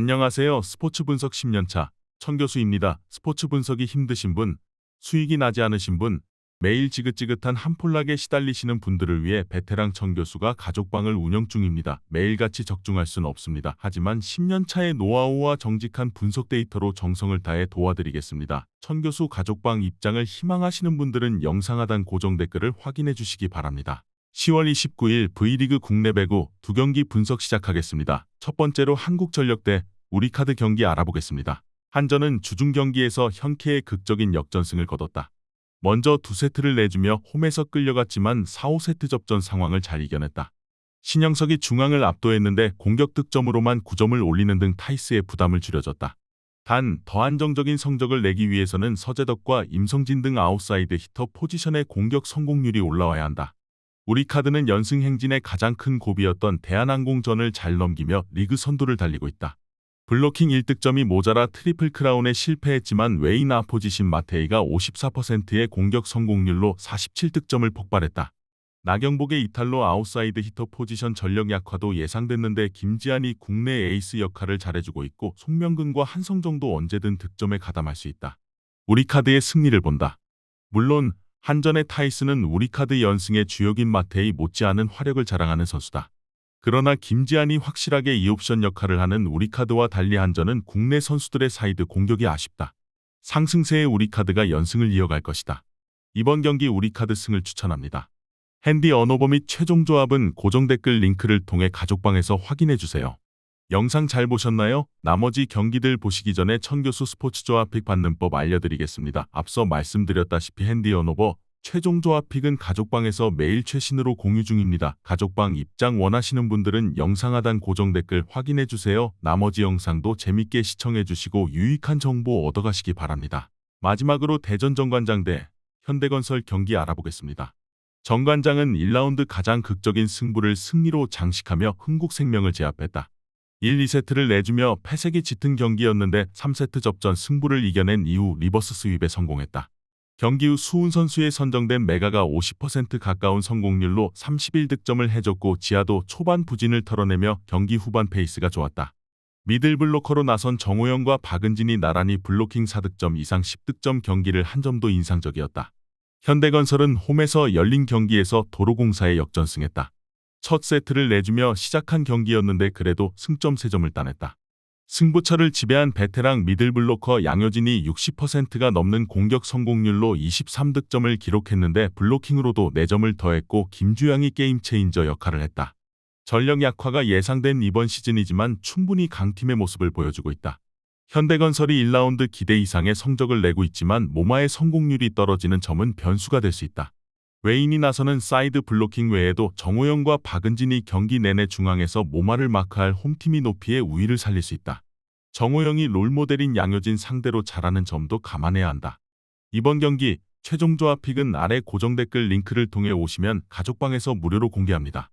안녕하세요. 스포츠 분석 10년차 천 교수입니다. 스포츠 분석이 힘드신 분, 수익이 나지 않으신 분, 매일 지긋지긋한 한폴락에 시달리시는 분들을 위해 베테랑 천 교수가 가족방을 운영 중입니다. 매일같이 적중할 수는 없습니다. 하지만 10년차의 노하우와 정직한 분석 데이터로 정성을 다해 도와드리겠습니다. 천 교수 가족방 입장을 희망하시는 분들은 영상 하단 고정 댓글을 확인해 주시기 바랍니다. 10월 29일 V리그 국내 배구 두 경기 분석 시작하겠습니다. 첫 번째로 한국전력 대 우리카드 경기 알아보겠습니다. 한전은 주중 경기에서 현케의 극적인 역전승을 거뒀다. 먼저 두 세트를 내주며 홈에서 끌려갔지만 4, 5세트 접전 상황을 잘 이겨냈다. 신영석이 중앙을 압도했는데 공격 득점으로만 9점을 올리는 등 타이스의 부담을 줄여줬다. 단, 더 안정적인 성적을 내기 위해서는 서재덕과 임성진 등 아웃사이드 히터 포지션의 공격 성공률이 올라와야 한다. 우리 카드는 연승 행진의 가장 큰 고비였던 대한항공전을 잘 넘기며 리그 선두를 달리고 있다. 블로킹 1득점이 모자라 트리플 크라운에 실패했지만 웨인 아포지신 마테이가 54%의 공격 성공률로 47득점을 폭발했다. 나경복의 이탈로 아웃사이드 히터 포지션 전력 약화도 예상됐는데 김지한이 국내 에이스 역할을 잘해주고 있고 송명근과 한성정도 언제든 득점에 가담할 수 있다. 우리 카드의 승리를 본다. 물론 한전의 타이스는 우리 카드 연승의 주역인 마테이 못지않은 화력을 자랑하는 선수다. 그러나 김지한이 확실하게 이 옵션 역할을 하는 우리카드와 달리 한전은 국내 선수들의 사이드 공격이 아쉽다. 상승세의 우리카드가 연승을 이어갈 것이다. 이번 경기 우리카드 승을 추천합니다. 핸디 언어버 및 최종 조합은 고정 댓글 링크를 통해 가족방에서 확인해 주세요. 영상 잘 보셨나요? 나머지 경기들 보시기 전에 천교수 스포츠 조합 픽 받는 법 알려드리겠습니다. 앞서 말씀드렸다시피 핸디 언오버 최종 조합 픽은 가족방에서 매일 최신으로 공유 중입니다. 가족방 입장 원하시는 분들은 영상 하단 고정 댓글 확인해 주세요. 나머지 영상도 재밌게 시청해 주시고 유익한 정보 얻어가시기 바랍니다. 마지막으로 대전 정관장 대 현대건설 경기 알아보겠습니다. 정관장은 1라운드 가장 극적인 승부를 승리로 장식하며 흥국생명을 제압했다. 1, 2세트를 내주며 패색이 짙은 경기였는데 3세트 접전 승부를 이겨낸 이후 리버스 스윕에 성공했다. 경기 후 수훈 선수에 선정된 메가가 50% 가까운 성공률로 31득점을 해줬고 지하도 초반 부진을 털어내며 경기 후반 페이스가 좋았다. 미들 블로커로 나선 정호영과 박은진이 나란히 블로킹 4득점 이상 10득점 경기를 한 점도 인상적이었다. 현대건설은 홈에서 열린 경기에서 도로공사에 역전승했다. 첫 세트를 내주며 시작한 경기였는데 그래도 승점 3점을 따냈다. 승부처를 지배한 베테랑 미들블로커 양효진이 60%가 넘는 공격 성공률로 23득점을 기록했는데 블로킹으로도 4점을 더했고 김주영이 게임 체인저 역할을 했다. 전력 약화가 예상된 이번 시즌이지만 충분히 강팀의 모습을 보여주고 있다. 현대건설이 1라운드 기대 이상의 성적을 내고 있지만 모마의 성공률이 떨어지는 점은 변수가 될 수 있다. 웨인이 나서는 사이드 블로킹 외에도 정호영과 박은진이 경기 내내 중앙에서 모마를 마크할 홈팀이 높이의 우위를 살릴 수 있다. 정호영이 롤모델인 양효진 상대로 잘하는 점도 감안해야 한다. 이번 경기 최종 조합 픽은 아래 고정 댓글 링크를 통해 오시면 가족방에서 무료로 공개합니다.